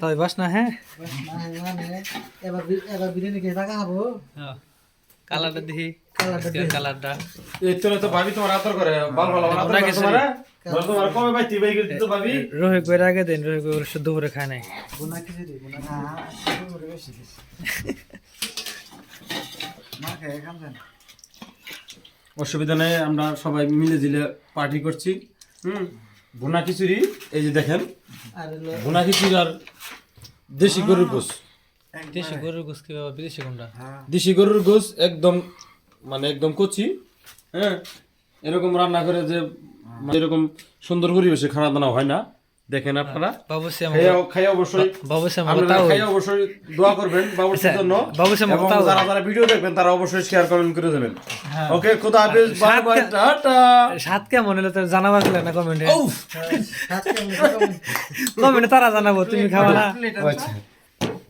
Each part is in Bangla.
তাই বাস না হ্যাঁ? এবার এবার বিরিয়ানি খেয়ে থাকা হব কালারটা দেখি। কালারটা এই তোরা তো ভাবি তোমার আদর করে ভালো ভালো আদর করে তোমার ভাবি। আগে দিন শুদ্ধ করে খায় নাই। বোনা বোনা করে বেশি খাবেন অসুবিধা নেই আমরা সবাই মিলে জিলে পার্টি করছি। হুম? ভুনা খিচুড়ি এই যে দেখেন। বোনা ভুনা খিচুড়ি আর দেশি গরুর গোস দেশি গরুর গোস কি বাবা বিদেশি কোনটা? দেশি গরুর গোস একদম মানে একদম কচি হ্যাঁ? এরকম রান্না করে যে মানে এরকম সুন্দর পরিবেশে খানা দানা হয় না। দেখেন আপনারা। খাইয়া অবশ্যই অবশ্যই দোয়া করবেন বাবুর্চির জন্য। যারা যারা ভিডিও দেখবেন তারা অবশ্যই শেয়ার কমেন্ট করে দেবেন। ওকে খোদা হাফেজ বাই বাই টাটা। সাত কেমন হলে তো জানাবা না কমেন্টে কমেন্টে তারা জানাব তুমি খাবা না। আচ্ছা।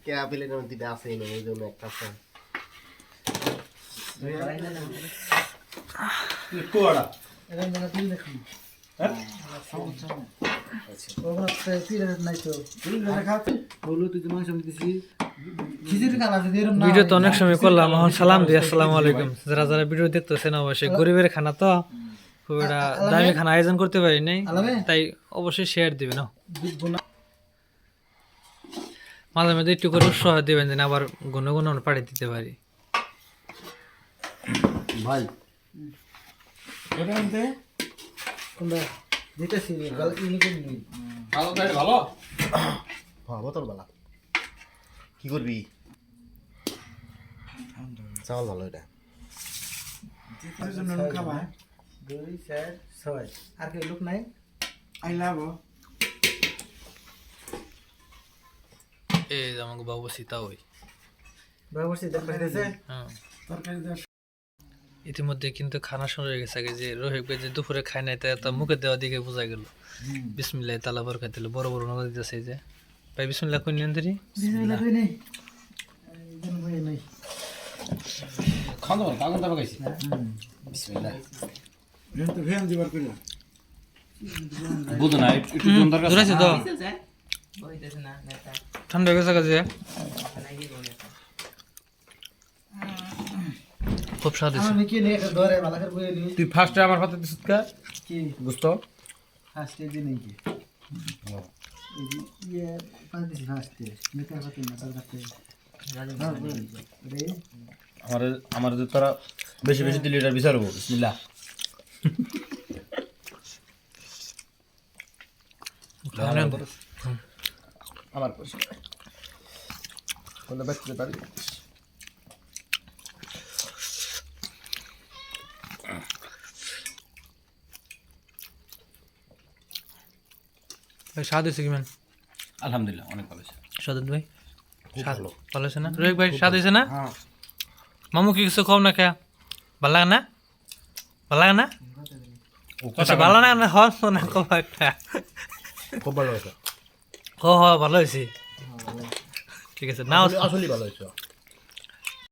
কে আপেলের মধ্যে আছে না ওই জন্য একটা কোয়াড়া। যেন তুই দেখুন না ভিডিও তো অনেক সময় করলাম এখন সালাম দিই আসসালামু আলাইকুম। যারা যারা ভিডিও দেখতেছেন অবশ্যই গরিবের খানা তো খুব একটা দামি খানা আয়োজন করতে পারি নাই তাই অবশ্যই শেয়ার দিবেন না। মাঝে মাঝে একটু করে উৎসাহ দিবেন যেন আবার গুণ গুণ আমরা পাঠিয়ে দিতে পারি। ভাই আনতে দিতেছি নেই ভালো ভালো বালা। কি করবি? চাওয়াল ভালো এটা। খাবা দুই চার ছয়। আর কি লোক নাই? আই লাভ এই যে আমাকে বাবু সীতা ওই। ব্যবস্থা দেখতে দিতেছে হ্যাঁ। তরকারি ইতিমধ্যে কিন্তু খানা শুরু হয়ে গেছে আগে যে রোহিত ভাই যে দুপুরে খায় নাই তো মুখে দেওয়া দিকে বোঝা গেল। বিসমিল্লাহ তালা বর খাইতে বড় বড় নগদ দিতেছে এই যে। ভাই বিসমিল্লাহ কই নেই। এই বই নেই খান দাও কাগজ দাবা গাইছি বিসমিল্লাহ তো ভ্যান দিবার কইলা বুঝো না একটু একটু জন দরকার ধরেছে তো ঠান্ডা হয়ে গেছে কাজে খুব স্বাদ হয়েছে। আমি কি নেই ধরে ভালো করে বই নি তুই ফার্স্টে আমার হাতে দিছিস কা? কি? বুঝতো? ফার্স্ট এজ নেই কি এই ইয়ে না তার কাছে আমার আমার যে তোরা বেশি বেশি দিলে এটা বিচারবো বিসমিল্লাহ। আমার পয়সা পারি? স্বাদ হয়েছে কিমান? আলহামদুলিল্লাহ অনেক ভালো স্বাদ ভাই? ভালো। হয়েছে না? রোহিত ভাই স্বাদ হয়েছে না? মামু কি কিছু কম না খেয়া? ভালো লাগে না? ভালো লাগে না? আচ্ছা ভালো না না? হস না কম একটা। খুব ভালো হয়েছে। হ হ ভালো হয়েছে। ঠিক আছে নাও। আসলেই ভালো হয়েছে।